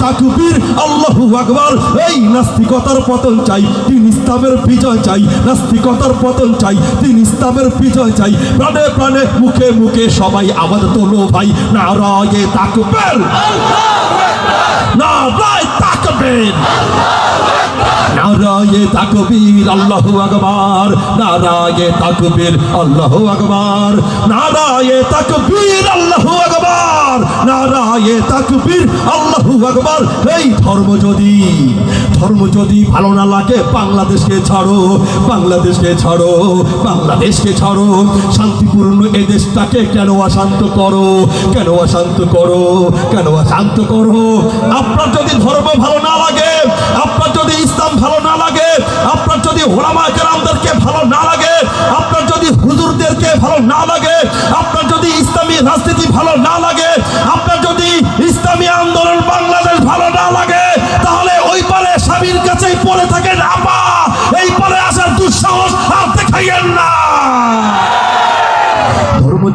তাকবীর, আল্লাহু আকবার। এই নাস্তিকতার পতন চাই, তিন ইসলামের বিজয় চাই, নাস্তিকতার পতন চাই, তিন ইসলামের বিজয় চাই। প্রাণে প্রাণে, মুখে মুখে সবাই আবার তোলো ভাই, নারায়ে তাকবীর। নারায় তাকবীর। নারায়ে তাকবীর, আল্লাহু আকবার। নারায়ে তাকবীর, আল্লাহু আকবার। নারায়ে তাকবীর, আল্লাহু আকবার। নারায়ে তাকবীর, আল্লাহু আকবার। এই ধর্ম যদি ধর্ম যদি ভালো না লাগে, বাংলাদেশকে ছাড়ো বাংলাদেশকে ছাড়ো বাংলাদেশকে ছাড়ো। শান্তিপূর্ণ এ দেশটাকে কেন অশান্ত করো? কেন অশান্ত করো? কেন অশান্ত করো? আপনার যদি ধর্ম ভালো না লাগে, আপনার যদি ইসলাম ভালো না লাগে, আপনার যদি ওলামা কেরামদেরকে ভালো না লাগে, আপনার যদি হুজুরদেরকে ভালো না লাগে রাজনীতি ভালো না লাগে, আপনার যদি ইসলামী আন্দোলন বাংলাদেশ ভালো না লাগে, তাহলে ওই পারে স্বামীর কাছেই পড়ে থাকেন, আপা।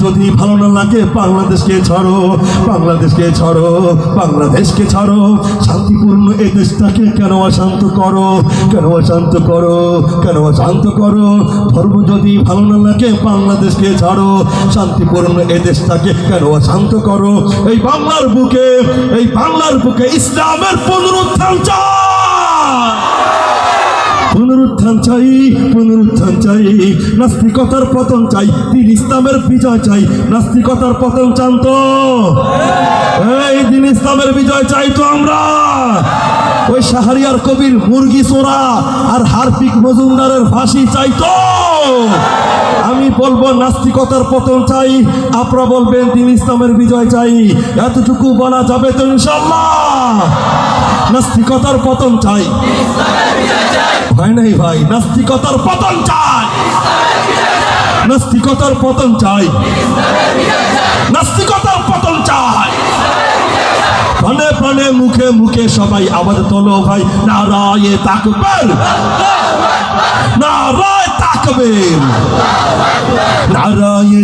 যদি ভালো না লাগে, বাংলাদেশকে ছাড়ো বাংলাদেশকে ছাড়ো বাংলাদেশকে ছাড়ো। শান্তিপূর্ণ এই দেশটাকে কেন অশান্ত করো? কেন অশান্ত করো? কেন অশান্ত করো? ধর্ম যদি ভালো না লাগে, বাংলাদেশকে ছাড়ো। শান্তিপূর্ণ এই দেশটাকে কেন অশান্ত করো? এই বাংলার বুকে, এই বাংলার বুকে ইসলামের পুনরুত্থান চায় পুনরুত্থান চাই পুনরুত্থান চাই। নাস্তিকতার পতন চাই দিন ইসলামের বিজয় চাই। নাস্তিকতার পতন চান তো? এই দিন ইসলামের বিজয় চাই তো আমরা। ওই সাহারিয়ার কবির মুরগি চোরা আর হারপিক মজুমদারের ফাঁসি চাই তো? আমি বলব, নাস্তিকতার পতন চাই। আপনারা বলবেন দিন ইসলামের বিজয় চাই। এতটুকু বলা যাবে তো ইনশাল্লাহ নাস্তিকতার পতন চাই। হয় নাই ভাই? নাস্তিকতার পতন চাই। নাস্তিকতার পতন চাই। নাস্তিকতার পতন চাই। প্রাণে প্রাণে, মুখে মুখে সবাই আবার তোলো ভাই। নারায়ে তাকবের। নারায় তাকবীর। নারায়ে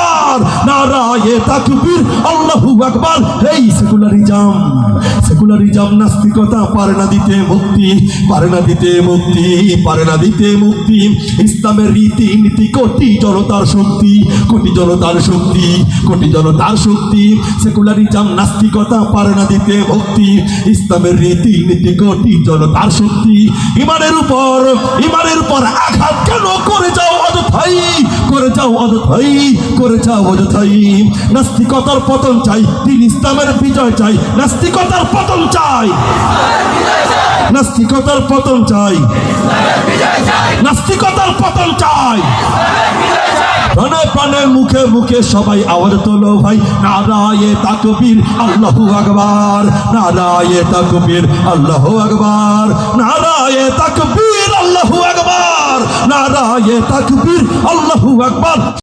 নারায়ে তাকবীর, আল্লাহু আকবার। এই সেকুলারিজম সেকুলারিজম নাস্তিকতা পারে না দিতে মুক্তি, পারে না দিতে মুক্তি, পারে না দিতে মুক্তি। ইসলামের রীতি নীতি কোটি জনতার শক্তি, কোটি জনতার শক্তি, কোটি জনতার শক্তি। সেকুলারিজম নাস্তিকতা পারে না দিতে মুক্তি। ইসলামের রীতি নীতি কোটি জনতার শক্তি। ইমানের উপর ইমানের উপর আঘাত কেন করে যাও অযথাই? করে যাও অযথাই, করে যাও অযথাই নাস্তিকতার পতন চাই দিন ইসলামের বিজয় চাই, নাস্তিকতার পতন চাই। নাস্তিকতার পতন চাই। নাস্তিকতার পতন চাই। প্রাণে প্রাণে, মুখে মুখে সবাই আওয়াজ তোলো ভাই। নারায়ে তাকবীর, আল্লাহু আকবার। নারায়ে তাকবীর, আল্লাহু আকবার। নারায়ে তাকবীর, আল্লাহু আকবার। নারায়ে তাকবীর, আল্লাহু আকবার।